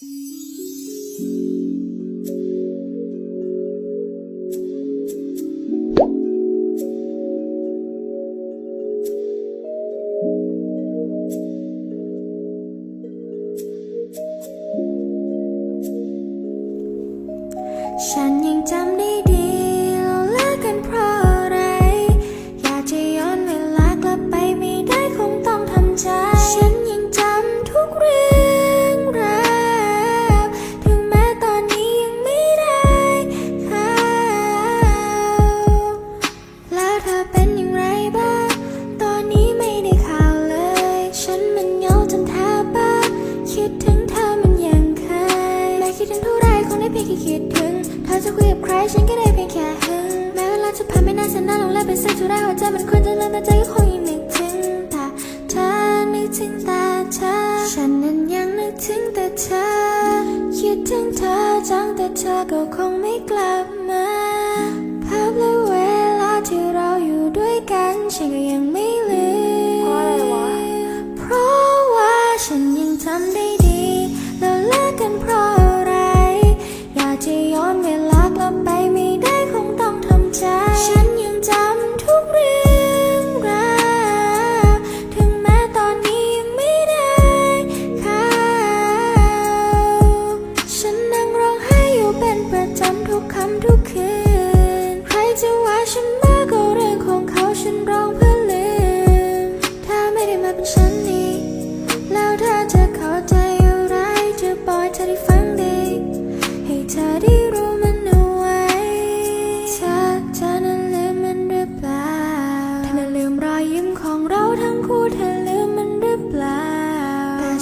ฉันยังจำ ฉันก็ได้เพียงแค่หึงแม้เวลาจะผ่านไม่นานแสนนานลงแล้วเป็นสักเท่าไรหัวใจมันควรจะลืมแต่ใจก็คงยังนึกถึงแต่เธอนึกถึงแต่เธอฉันนั้นยังนึกถึงแต่เธอคิดถึงเธอจังแต่เธอก็คงไม่กลับมาภาพและเวลาที่เราอยู่ด้วยกันฉันก็ยังไม่ลืมเพราะอะไรวะเพราะว่าฉันยังจำได้ดีเราเลิกกันเพราะอะไรอยากจะย้อนเวลา ไปไม่ได้คงต้องทำใจ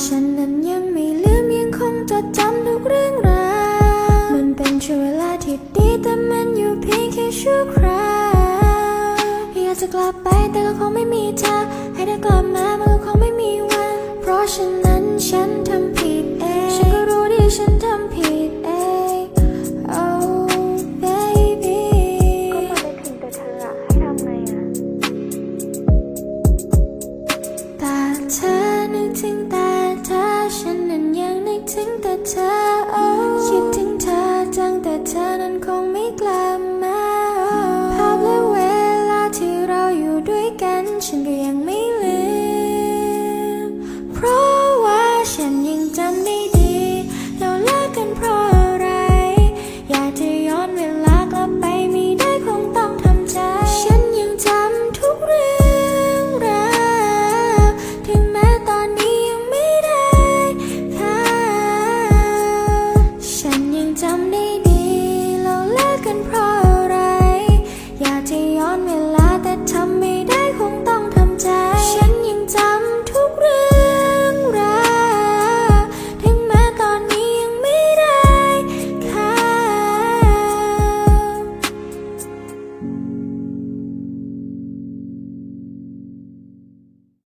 ฉันนั้นยังไม่ลืมยังคงจดจำทุกเรื่องราวมันเป็นช่วงเวลาที่ดีแต่มันอยู่เพียงแค่ชั่วคราวอยากจะกลับไปแต่ก็คงไม่มีเธอให้เธอกลับมามันก็คงไม่มีวัน เพราะฉะนั้นฉันทำผิดเอง ฉันก็รู้ดีฉันทำผิดเอง